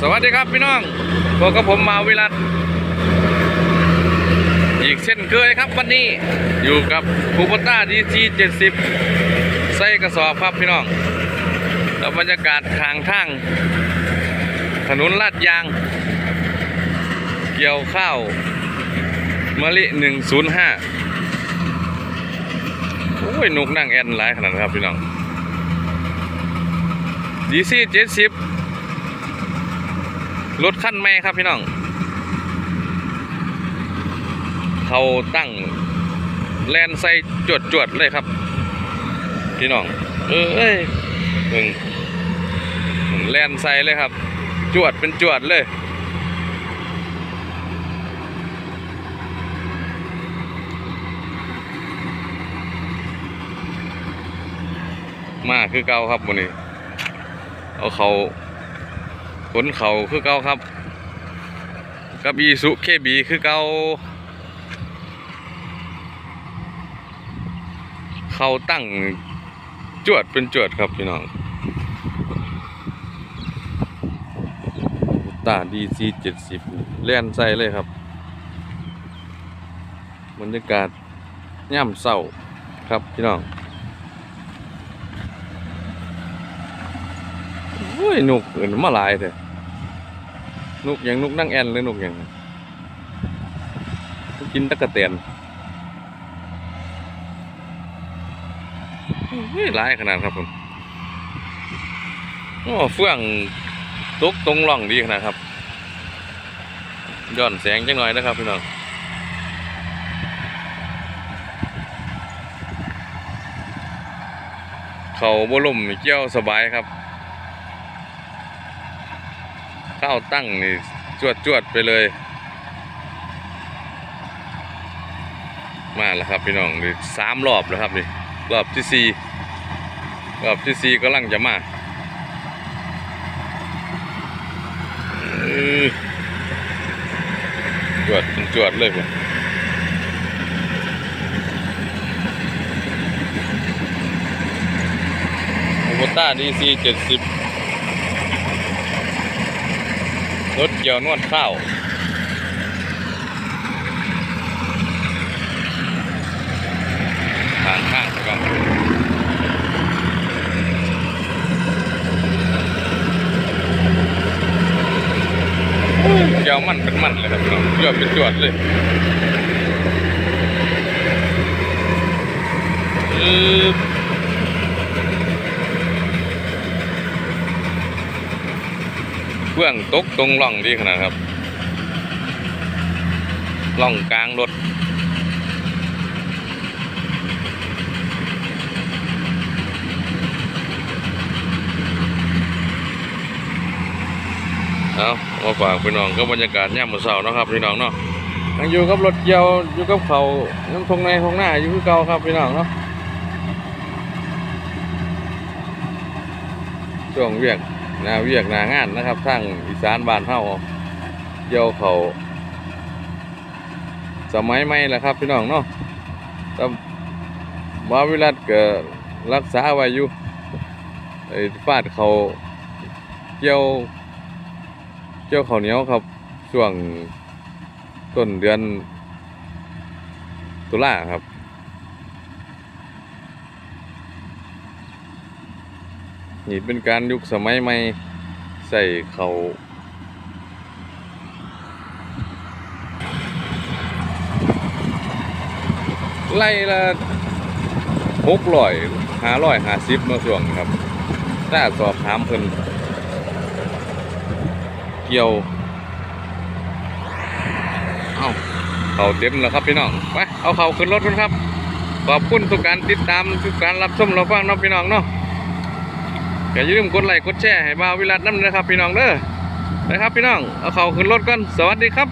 สวัสดีครับพี่น้องพวกกับผมมาวิรัตอีกเช่นเคยครับวันนี้อยู่กับคูปต้าดีจีเจ็ดสิบใส่กระสอบครับพี่น้องแล้วบรรยากาศทางทาง ถนนลาดยาง เกี่ยวข้าวมะลิหนึ่งศูนย์ห้าโอ้ยนกนั่งแอนหลายขนาดครับพี่น้องดีซีเจ็ดสิบ รถขั้นไม่ครับพี่น้อง เขาตั้งแลนใส่จวดจวดๆเลยครับ พี่น้อง เออเอ้ยมึงแลนใส่เลยครับ จวดเป็นจวดเลยมาคือเก่าครับวันนี้ เอาเขา ขนเขาคือเก่าครับ กับอีสุเคบีคือเก่าเขาตั้งจวดเป็นจวดครับพี่น้องตาดีซีเจ็ดสิบแล่นใส่เลยครับบรรยากาศย่ำเศร้าครับพี่น้องโอ้ยนกอื่นมาหลายเถอ นกอย่างนกนั่งแอนหรือนกอย่างกินตะกะเตียนเฮ้ยร้ายขนาดครับผมโอ้เฟื่องตกตรงร่องดีขนาดครับย้อนแสงจังหน่อยนะครับพี่น้องเขาบ่ล่มเกี่ยวสบายครับ ข้าวตั้งนี่จวดจวดๆไปเลย มาแล้วครับพี่น้องนี่สามรอบแล้วครับนี่รอบที่สี่รอบที่สี่กำลังจะมาจวดจวดเลยผมโอโบต้าดีซีเจ็ดสิบ รถเกี่ยวนวดข้าวผ่านข้างไปก่อนเกี่ยวมันเป็นมันเลยครับพี่น้องเกี่ยวเป็นจวดเลยอืบ เบื้องตกตรงร่องดีขนาดครับร่องกลางรถเอามาฝากพี่น้องก็บรรยากาศย่ามมื้อเช้าเนาะครับพี่น้องเนาะยังอยู่กับรถเกี่ยวอยู่กับเขาน้ำทงในทงหน้าอยู่คือเก่าครับพี่น้องเนาะช่วงเวียก นาเวียกนางานนะครับทางอีสานบ้านเฮาเกี่ยวเขาสมัยใหม่แหละครับพี่น้องเนาะแต่บาวิรัตก็รักษาไว้อยู่ไอ้ฟาดเขาเกี่ยวเกี่ยวเขาเหนียวครับช่วงต้นเดือนตุลาครับ นี่เป็นการยุคสมัยใหม่ใส่เขาไล่ละหกร้อยหาร้อยหาสิบมาส่วงครับถ้าสอบถามเพิ่นเกี่ยว เอาเขาเต็มแล้วครับพี่น้องไปเอาเขาขึ้นรถกันครับ ขอบคุณทุกการติดตามทุกการรับชมเรับฟังเนาะพี่น้องเนาะ อย่าลืมกดไลค์กดแชร์ให้บ่าววิรัตน้ำนะครับ พี่น้องเด้อนะครับ พี่น้องเอาเขาขึ้นรถก่อนสวัสดีครับ